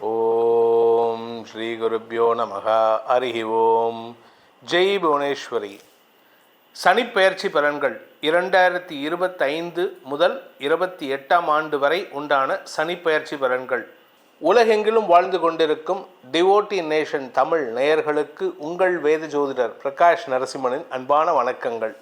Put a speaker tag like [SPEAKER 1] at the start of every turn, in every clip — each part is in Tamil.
[SPEAKER 1] ஓம் ஸ்ரீ குருப்பியோ நமகா அரிஹி ஓம். ஜெய் புவனேஸ்வரி. சனிப்பெயர்ச்சி பலன்கள். இரண்டாயிரத்தி இருபத்தைந்து முதல் இருபத்தி எட்டாம் ஆண்டு வரை உண்டான சனிப்பெயர்ச்சி பலன்கள். உலகெங்கிலும் வாழ்ந்து கொண்டிருக்கும் டிவோட்டி நேஷன் தமிழ் நேயர்களுக்கு உங்கள் வேத ஜோதிடர் பிரகாஷ் நரசிம்மனின் அன்பான வணக்கங்கள்.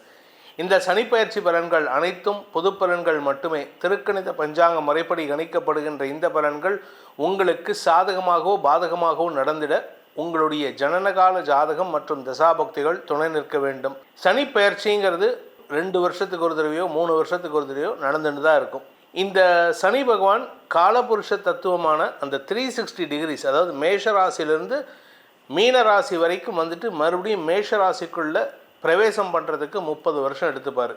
[SPEAKER 1] இந்த சனிப்பெயர்ச்சி பலன்கள் அனைத்தும் பொது பலன்கள் மட்டுமே. திருக்கணித பஞ்சாங்க முறைப்படி கணிக்கப்படுகின்ற இந்த பலன்கள் உங்களுக்கு சாதகமாகவோ பாதகமாகவோ நடந்திட உங்களுடைய ஜனனகால ஜாதகம் மற்றும் தசாபக்திகள் துணை நிற்க வேண்டும். சனி பெயர்ச்சிங்கிறது ரெண்டு வருஷத்துக்கு ஒரு தடவையோ மூணு வருஷத்துக்கு ஒரு தடவையோ நடந்துட்டு தான் இருக்கும். இந்த சனி பகவான் காலபுருஷ தத்துவமான அந்த த்ரீ சிக்ஸ்டி டிகிரிஸ் அதாவது மேஷ ராசியிலிருந்து மீன ராசி வரைக்கும் வந்துட்டு மறுபடியும் மேஷ ராசிக்குள்ளே பிரவேசம் பண்ணுறதுக்கு முப்பது வருஷம் எடுத்துப்பார்.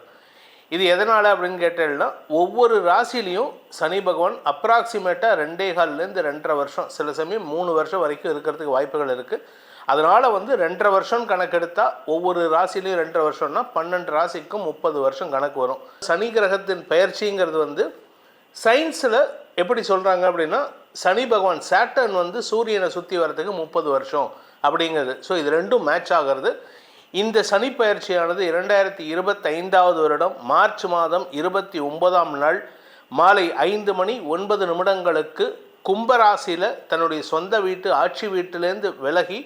[SPEAKER 1] இது எதனால் அப்படின்னு கேட்டேன்னா ஒவ்வொரு ராசிலையும் சனி பகவான் அப்ராக்சிமேட்டாக ரெண்டே கால்லேருந்து ரெண்டரை வருஷம் சில சமயம் மூணு வருஷம் வரைக்கும் இருக்கிறதுக்கு வாய்ப்புகள் இருக்குது அதனால் வந்து ரெண்டரை வருஷம் கணக்கெடுத்தால் ஒவ்வொரு ராசிலையும் ரெண்டரை வருஷம்னா பன்னெண்டு ராசிக்கும் முப்பது வருஷம் கணக்கு வரும். சனி கிரகத்தின் பெயர்ச்சிங்கிறது வந்து சயின்ஸில் எப்படி சொல்கிறாங்க அப்படின்னா சனி பகவான் சேட்டர்ன் வந்து சூரியனை சுற்றி வர்றதுக்கு முப்பது வருஷம் அப்படிங்கிறது. ஸோ இது ரெண்டும் மேட்ச் ஆகிறது. இந்த சனி பயிற்சியானது இரண்டாயிரத்தி இருபத்தைந்தாவது வருடம் மார்ச் மாதம் இருபத்தி ஒன்பதாம் நாள் மாலை ஐந்து மணி ஒன்பது நிமிடங்களுக்கு கும்பராசியில் தன்னுடைய சொந்த வீட்டு ஆட்சி வீட்டிலேருந்து விலகி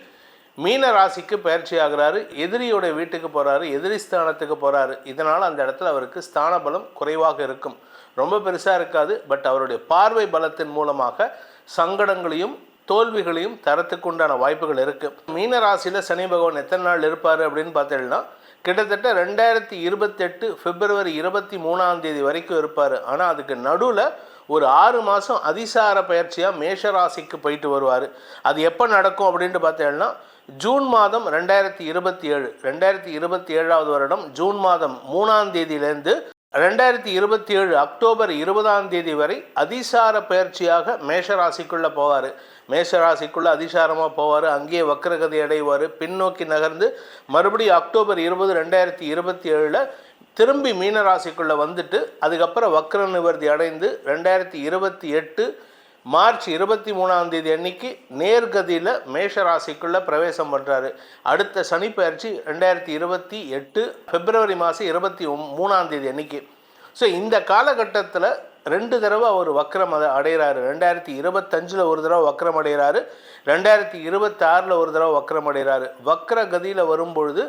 [SPEAKER 1] மீன ராசிக்கு பயிற்சி ஆகிறாரு எதிரியோட வீட்டுக்கு போகிறாரு எதிரி ஸ்தானத்துக்கு போகிறாரு இதனால் அந்த இடத்துல அவருக்கு ஸ்தான பலம் குறைவாக இருக்கும். ரொம்ப பெருசாக இருக்காது பட் அவருடைய பார்வை பலத்தின் மூலமாக சங்கடங்களையும் தோல்விகளையும் தரத்துக்கு உண்டான வாய்ப்புகள் இருக்குது மீன ராசியில் சனி பகவான் எத்தனை நாள் இருப்பார் அப்படின்னு பார்த்தீங்கன்னா கிட்டத்தட்ட ரெண்டாயிரத்தி இருபத்தெட்டு பிப்ரவரி இருபத்தி மூணாம் தேதி வரைக்கும் இருப்பார். ஆனால் அதுக்கு நடுவில் ஒரு ஆறு மாதம் அதிசார பயிற்சியாக மேஷ ராசிக்கு போயிட்டு வருவார். அது எப்போ நடக்கும் அப்படின்ட்டு பார்த்தீங்கன்னா ஜூன் மாதம் ரெண்டாயிரத்தி இருபத்தி ஏழு ரெண்டாயிரத்தி இருபத்தி ஏழாவது வருடம் ஜூன் மாதம் மூணாம் தேதியிலேருந்து ரெண்டாயிரத்தி இருபத்தி ஏழு அக்டோபர் இருபதாம் தேதி வரை அதிசார பயிற்சியாக மேஷராசிக்குள்ளே போவார். மேஷராசிக்குள்ளே அதிசாரமாக போவார் அங்கேயே வக்கரகதி அடைவார் பின்னோக்கி நகர்ந்து மறுபடியும் அக்டோபர் இருபது ரெண்டாயிரத்தி இருபத்தி ஏழில் திரும்பி மீனராசிக்குள்ளே வந்துட்டு அதுக்கப்புறம் வக்ர நிவர்த்தி அடைந்து ரெண்டாயிரத்தி இருபத்தி எட்டு மார்ச் இருபத்தி மூணாம் தேதி அன்னைக்கு நேர்கதியில் மேஷராசிக்குள்ளே பிரவேசம் பண்ணுறாரு அடுத்த சனிப்பயிற்சி ரெண்டாயிரத்தி இருபத்தி எட்டு பிப்ரவரி மாதம் இருபத்தி மூணாம் தேதி அன்னைக்கு. ஸோ இந்த காலகட்டத்தில் ரெண்டு தடவை அவர் வக்ரம் அதை அடைகிறாரு. ரெண்டாயிரத்தி இருபத்தஞ்சில் ஒரு தடவை வக்ரம் அடைகிறாரு. ரெண்டாயிரத்தி இருபத்தாறில் ஒரு தடவை வக்ரம் அடைகிறாரு. வக்ர கதியில் வரும்பொழுது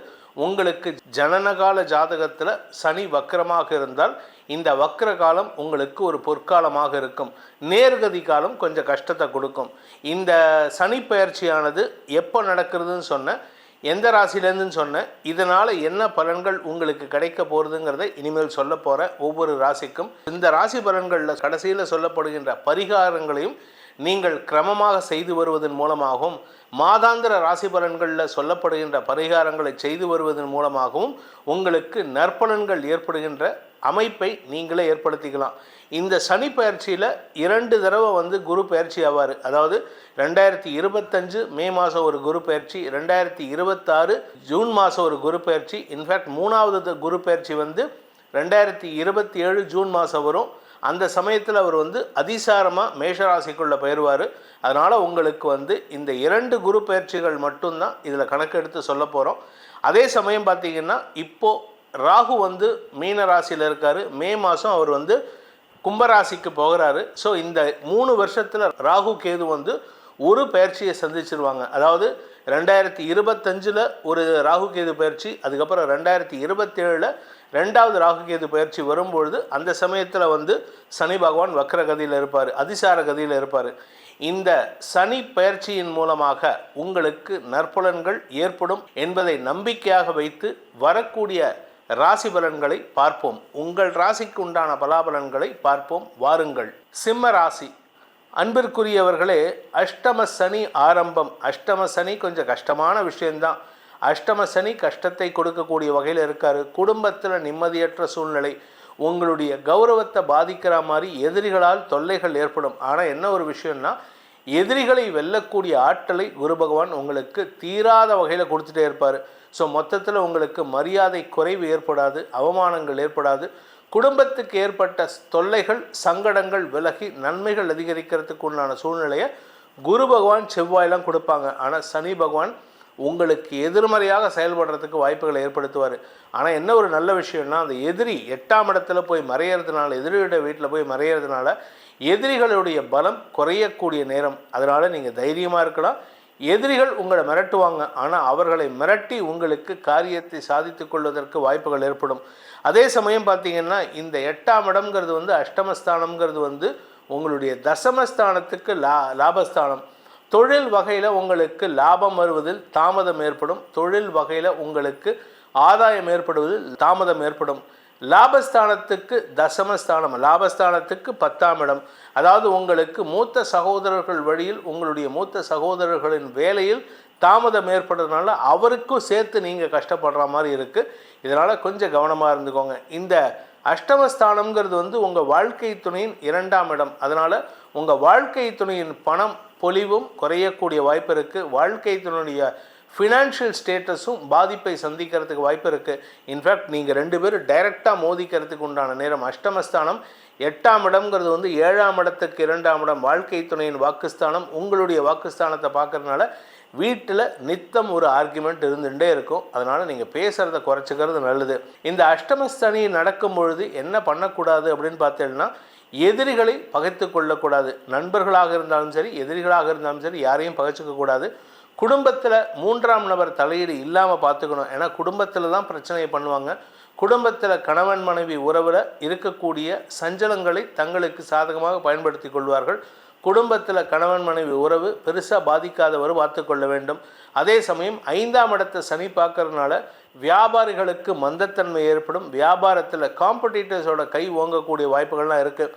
[SPEAKER 1] உங்களுக்கு ஜனனகால ஜாதகத்தில் சனி வக்ரமாக இருந்தால் இந்த வக்ர காலம் உங்களுக்கு ஒரு பொற்காலமாக இருக்கும். நேர்கதி காலம் கொஞ்சம் கஷ்டத்தை கொடுக்கும். இந்த சனி பயிற்சியானது எப்போ நடக்கிறதுன்னு சொன்ன எந்த ராசிலேருந்துன்னு சொன்னேன் இதனால் என்ன பலன்கள் உங்களுக்கு கிடைக்க போகிறதுங்கிறத இனிமேல் சொல்ல போகிற ஒவ்வொரு ராசிக்கும். இந்த ராசி பலன்களில் கடைசியில் சொல்லப்படுகின்ற பரிகாரங்களையும் நீங்கள் கிரமமாக செய்து வருவதன் மூலமாகவும் மாதாந்திர ராசி பலன்களில் சொல்லப்படுகின்ற பரிகாரங்களை செய்து வருவதன் மூலமாகவும் உங்களுக்கு நற்பலன்கள் ஏற்படுகின்ற அமைப்பை நீங்களே ஏற்படுத்திக்கலாம். இந்த சனி பயிற்சியில் இரண்டு தடவை வந்து குரு பயிற்சி ஆவார். அதாவது ரெண்டாயிரத்தி இருபத்தஞ்சு மே மாதம் ஒரு குரு பயிற்சி ரெண்டாயிரத்தி இருபத்தாறு ஜூன் மாதம் ஒரு குரு பயிற்சி. இன்ஃபேக்ட் மூணாவது குரு பயிற்சி வந்து ரெண்டாயிரத்தி இருபத்தி ஏழு ஜூன் மாதம் வரும். அந்த சமயத்தில் அவர் வந்து அதிசாரமாக மேஷராசிக்குள்ளே பயிர்வார். அதனால் உங்களுக்கு வந்து இந்த இரண்டு குரு பயிற்சிகள் மட்டும்தான் இதில் கணக்கெடுத்து சொல்ல போகிறோம் அதே சமயம் பார்த்திங்கன்னா இப்போது ராகு வந்து மீன ராசியில் இருக்கார். மே மாதம் அவர் வந்து கும்பராசிக்கு போகிறாரு. ஸோ இந்த மூணு வருஷத்தில் ராகு கேது வந்து ஒரு பயிற்சியை சந்திச்சிருவாங்க. அதாவது ரெண்டாயிரத்தி இருபத்தஞ்சில் ஒரு ராகு கேது பயிற்சி அதுக்கப்புறம் ரெண்டாயிரத்தி இருபத்தேழில் ரெண்டாவது ராகு கேது பயிற்சி வரும்பொழுது அந்த சமயத்தில் வந்து சனி பகவான் வக்ர கதியில் இருப்பார் அதிசார கதியில் இருப்பார். இந்த சனி பயிற்சியின் மூலமாக உங்களுக்கு நற்பலன்கள் ஏற்படும் என்பதை நம்பிக்கையாக வைத்து வரக்கூடிய ராசி பலன்களை பார்ப்போம். உங்கள் ராசிக்கு உண்டான பலாபலன்களை பார்ப்போம். வாருங்கள். சிம்ம ராசி. அன்பிற்குரியவர்களே அஷ்டம சனி ஆரம்பம். அஷ்டம சனி கொஞ்சம் கஷ்டமான விஷயந்தான் அஷ்டம சனி கஷ்டத்தை கொடுக்கக்கூடிய வகையில் இருக்கார். குடும்பத்தில் நிம்மதியற்ற சூழ்நிலை உங்களுடைய கௌரவத்தை பாதிக்கிற மாதிரி எதிரிகளால் தொல்லைகள் ஏற்படும். ஆனால் என்ன ஒரு விஷயம்னா எதிரிகளை வெல்லக்கூடிய ஆற்றலை குரு பகவான் உங்களுக்கு தீராத வகையில் கொடுத்துட்டே இருப்பார். ஸோ மொத்தத்தில் உங்களுக்கு மரியாதை குறைவு ஏற்படாது அவமானங்கள் ஏற்படாது. குடும்பத்துக்கு ஏற்பட்ட தொல்லைகள் சங்கடங்கள் விலகி நன்மைகள் அதிகரிக்கிறதுக்கு உண்டான சூழ்நிலையை குரு பகவான் செவ்வாயெல்லாம் கொடுப்பாங்க. ஆனால் சனி பகவான் உங்களுக்கு எதிர்மறையாக செயல்படுறதுக்கு வாய்ப்புகளை ஏற்படுத்துவார். ஆனால் என்ன ஒரு நல்ல விஷயம்னா அந்த எதிரி எட்டாம் இடத்துல போய் மறையறதுனால எதிரியோட வீட்டில் போய் மறையறதுனால எதிரிகளுடைய பலம் குறையக்கூடிய நேரம். அதனால் நீங்கள் தைரியமாக இருக்கலாம். எதிரிகள் உங்களை மிரட்டுவாங்க. ஆனால் அவர்களை மிரட்டி உங்களுக்கு காரியத்தை சாதித்து கொள்வதற்கு வாய்ப்புகள் ஏற்படும். அதே சமயம் பார்த்தீங்கன்னா இந்த எட்டாம் இடம்ங்கிறது வந்து அஷ்டமஸ்தானம்ங்கிறது வந்து உங்களுடைய தசமஸ்தானத்துக்கு லா லாபஸ்தானம். தொழில் வகையில் உங்களுக்கு லாபம் வருவதில் தாமதம் ஏற்படும். தொழில் வகையில் உங்களுக்கு ஆதாயம் ஏற்படுவதில் தாமதம் ஏற்படும். லாபஸ்தானத்துக்கு தசமஸ்தானம் லாபஸ்தானத்துக்கு பத்தாம் இடம். அதாவது உங்களுக்கு மூத்த சகோதரர்கள் வழியில் உங்களுடைய மூத்த சகோதரர்களின் வேலையில் தாமதம் ஏற்படுறதுனால அவருக்கும் சேர்த்து நீங்கள் கஷ்டப்படுற மாதிரி இருக்குது இதனால் கொஞ்சம் கவனமாக இருந்துக்கோங்க. இந்த அஷ்டமஸ்தானம்ங்கிறது வந்து உங்கள் வாழ்க்கை துணையின் இரண்டாம் இடம். அதனால் உங்கள் வாழ்க்கை துணையின் பணம் பொலிவும் குறையக்கூடிய வாய்ப்பு இருக்குது வாழ்க்கை ஃபினான்ஷியல் ஸ்டேட்டஸும் பாதிப்பை சந்திக்கிறதுக்கு வாய்ப்பு இருக்குது இன்ஃபேக்ட் நீங்கள் ரெண்டு பேரும் டைரெக்டாக மோதிக்கிறதுக்கு உண்டான நேரம். அஷ்டமஸ்தானம் எட்டாம் இடம்ங்கிறது வந்து ஏழாம் இடத்துக்கு இரண்டாம் இடம். வாழ்க்கை துணையின் வாக்குஸ்தானம் உங்களுடைய வாக்குஸ்தானத்தை பார்க்குறதுனால வீட்டில் நித்தம் ஒரு ஆர்குமெண்ட் இருந்துகிட்டே இருக்கும். அதனால் நீங்கள் பேசுகிறத குறைச்சிக்கிறது நல்லது. இந்த அஷ்டமஸ்தனி நடக்கும் பொழுது என்ன பண்ணக்கூடாது அப்படின்னு பார்த்தீங்கன்னா எதிரிகளை பகைத்து கொள்ளக்கூடாது. நண்பர்களாக இருந்தாலும் சரி எதிரிகளாக இருந்தாலும் சரி யாரையும் பகைச்சிக்க கூடாது. குடும்பத்தில் மூன்றாம் நபர் தலையீடு இல்லாமல் பார்த்துக்கணும். ஏன்னா குடும்பத்தில் தான் பிரச்சனையை பண்ணுவாங்க. குடும்பத்தில் கணவன் மனைவி உறவில் இருக்கக்கூடிய சஞ்சலங்களை தங்களுக்கு சாதகமாக பயன்படுத்தி கொள்வார்கள். குடும்பத்தில் கணவன் மனைவி உறவு பெருசாக பாதிக்காதவர் பார்த்து கொள்ள வேண்டும். அதே சமயம் ஐந்தாம் இடத்தை சனி பார்க்கறதுனால வியாபாரிகளுக்கு மந்தத்தன்மை ஏற்படும். வியாபாரத்தில் காம்படிட்டர்ஸோட கை ஓங்கக்கூடிய வாய்ப்புகள்லாம் இருக்குது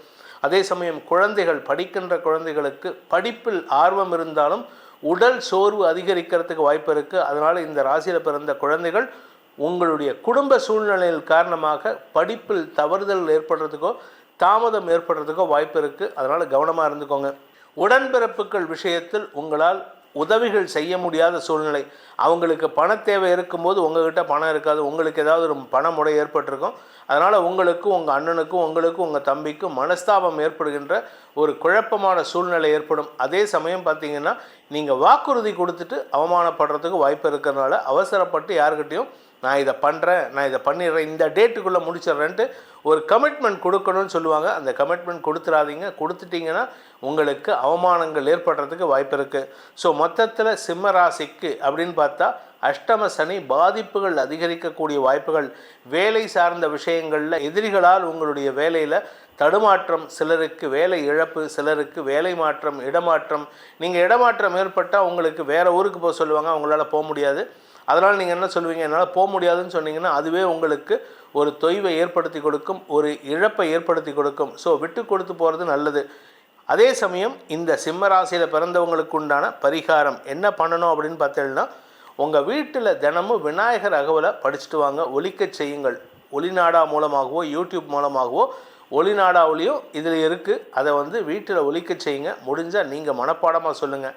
[SPEAKER 1] அதே சமயம் குழந்தைகள் படிக்கின்ற குழந்தைகளுக்கு படிப்பில் ஆர்வம் இருந்தாலும் உடல் சோர்வு அதிகரிக்கிறதுக்கு வாய்ப்பு இருக்குது அதனால் இந்த ராசியில் பிறந்த குழந்தைகள் உங்களுடைய குடும்ப சூழ்நிலையில் காரணமாக படிப்பில் தவறுதல் ஏற்படுறதுக்கோ தாமதம் ஏற்படுறதுக்கோ வாய்ப்பு இருக்குது அதனால் கவனமாக இருந்துக்கோங்க. உடன்பிறப்புகள் விஷயத்தில் உங்களால் உதவிகள் செய்ய முடியாத சூழ்நிலை. அவங்களுக்கு பண தேவை இருக்கும்போது உங்கள்கிட்ட பணம் இருக்காது. உங்களுக்கு ஏதாவது ஒரு பண முறை ஏற்பட்டிருக்கும். அதனால் உங்களுக்கும் உங்கள் அண்ணனுக்கும் உங்களுக்கும் உங்கள் தம்பிக்கும் மனஸ்தாபம் ஏற்படுகின்ற ஒரு குழப்பமான சூழ்நிலை ஏற்படும். அதே சமயம் பார்த்தீங்கன்னா நீங்கள் வாக்குறுதி கொடுத்துட்டு அவமானப்படுறதுக்கு வாய்ப்பு இருக்கிறதுனால அவசரப்பட்டு யாருக்கிட்டேயும் நான் இதை பண்ணுறேன் நான் இதை பண்ணிடுறேன் இந்த டேட்டுக்குள்ளே முடிச்சிடுறேன்ட்டு ஒரு கமிட்மெண்ட் கொடுக்கணும்னு சொல்லுவாங்க. அந்த கமிட்மெண்ட் கொடுத்துடாதீங்க. கொடுத்துட்டிங்கன்னா உங்களுக்கு அவமானங்கள் ஏற்படுறதுக்கு வாய்ப்பு இருக்குது ஸோ மொத்தத்தில் சிம்ம ராசிக்கு அப்படின்னு பார்த்தா அஷ்டம சனி பாதிப்புகள் அதிகரிக்கக்கூடிய வாய்ப்புகள். வேலை சார்ந்த விஷயங்களில் எதிரிகளால் உங்களுடைய வேலையில் தடுமாற்றம் சிலருக்கு வேலை இழப்பு சிலருக்கு வேலை மாற்றம் இடமாற்றம். நீங்கள் இடமாற்றம் ஏற்பட்டால் உங்களுக்கு வேறு ஊருக்கு போக சொல்லுவாங்க. அவங்களால போக முடியாது. அதனால் நீங்கள் என்ன சொல்லுவீங்க? என்னால் போக முடியாதுன்னு சொன்னீங்கன்னா அதுவே உங்களுக்கு ஒரு தொய்வை ஏற்படுத்தி கொடுக்கும் ஒரு இழப்பை ஏற்படுத்தி கொடுக்கும். ஸோ விட்டு கொடுத்து போகிறது நல்லது. அதே சமயம் இந்த சிம்ம ராசியில் பிறந்தவங்களுக்கு உண்டான பரிகாரம் என்ன பண்ணணும் அப்படின்னு பார்த்தீங்கன்னா உங்கள் வீட்டில் தினமும் விநாயகர் அகவலை படிச்சுட்டு வாங்க ஒலிக்கச் செய்யுங்கள். ஒளிநாடா மூலமாகவோ யூடியூப் மூலமாகவோ ஒளிநாடா ஒளியும் இதில் இருக்குது அதை வந்து வீட்டில் ஒழிக்கச் செய்யுங்க. முடிஞ்சால் நீங்கள் மனப்பாடமாக சொல்லுங்கள்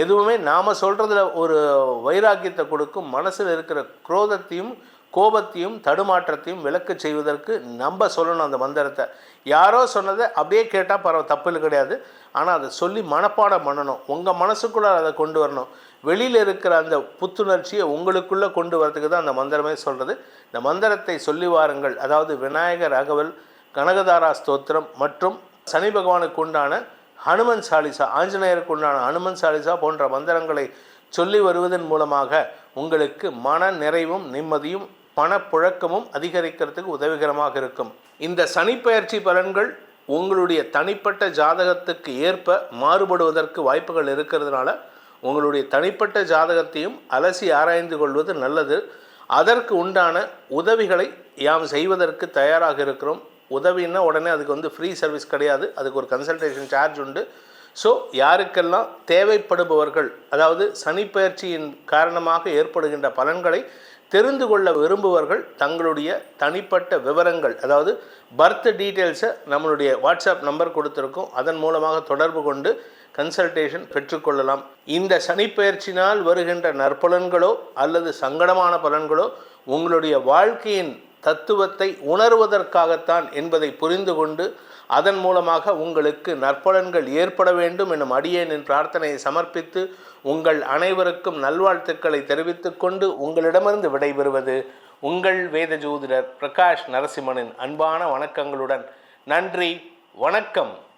[SPEAKER 1] எதுவுமே நாம் சொல்கிறதுல ஒரு வைராக்கியத்தை கொடுக்கும் மனசில் இருக்கிற குரோதத்தையும் கோபத்தையும் தடுமாற்றத்தையும் விளக்க செய்வதற்கு நம்ம சொல்லணும் அந்த மந்திரத்தை. யாரோ சொன்னதை அப்படியே கேட்டால் பரவ தப்பு கிடையாது. ஆனால் அதை சொல்லி மனப்பாடம் பண்ணணும். உங்கள் மனசுக்குள்ளே அதை கொண்டு வரணும். வெளியில் இருக்கிற அந்த புத்துணர்ச்சியை உங்களுக்குள்ளே கொண்டு வரதுக்கு தான் அந்த மந்திரமே சொல்கிறது இந்த மந்திரத்தை சொல்லி வாருங்கள். அதாவது விநாயகர் அகவல் கனகதாரா ஸ்தோத்திரம் மற்றும் சனி பகவானுக்கு உண்டான ஹனுமன் சாலிசா ஆஞ்சநேயருக்கு உண்டான ஹனுமன் சாலிசா போன்ற மந்திரங்களை சொல்லி வருவதன் மூலமாக உங்களுக்கு மன நிறைவும் நிம்மதியும் பணப்புழக்கமும் அதிகரிக்கிறதுக்கு உதவிகரமாக இருக்கும். இந்த சனிப்பெயர்ச்சி பலன்கள் உங்களுடைய தனிப்பட்ட ஜாதகத்துக்கு ஏற்ப மாறுபடுவதற்கு வாய்ப்புகள் இருக்கிறதுனால உங்களுடைய தனிப்பட்ட ஜாதகத்தையும் அலசி ஆராய்ந்து கொள்வது நல்லது. அதற்கு உண்டான உதவிகளை யாம் செய்வதற்கு தயாராக இருக்கிறோம். உதவின்னா உடனே அதுக்கு வந்து ஃப்ரீ சர்வீஸ் கிடையாது. அதுக்கு ஒரு கன்சல்டேஷன் சார்ஜ் உண்டு. ஸோ யாருக்கெல்லாம் தேவைப்படுபவர்கள் அதாவது சனிப்பெயர்ச்சியின் காரணமாக ஏற்படுகின்ற பலன்களை தெரிந்து கொள்ள விரும்புவர்கள் தங்களுடைய தனிப்பட்ட விவரங்கள் அதாவது பர்த் டீட்டெயில்ஸை நம்மளுடைய வாட்ஸ்அப் நம்பர் கொடுத்துருக்கோம். அதன் மூலமாக தொடர்பு கொண்டு கன்சல்டேஷன் பெற்றுக்கொள்ளலாம். இந்த சனிப்பெயர்ச்சினால் வருகின்ற நற்பலன்களோ அல்லது சங்கடமான பலன்களோ உங்களுடைய வாழ்க்கையின் தத்துவத்தை உணர்வதற்காகத்தான் என்பதை புரிந்து கொண்டு அதன் மூலமாக உங்களுக்கு நற்பலன்கள் ஏற்பட வேண்டும் எனும் அடியேனின் பிரார்த்தனையை சமர்ப்பித்து உங்கள் அனைவருக்கும் நல்வாழ்த்துக்களை தெரிவித்துக் கொண்டு உங்களிடமிருந்து விடைபெறுவது உங்கள் வேத ஜோதிடர் பிரகாஷ் நரசிம்மனின் அன்பான வணக்கங்களுடன். நன்றி வணக்கம்.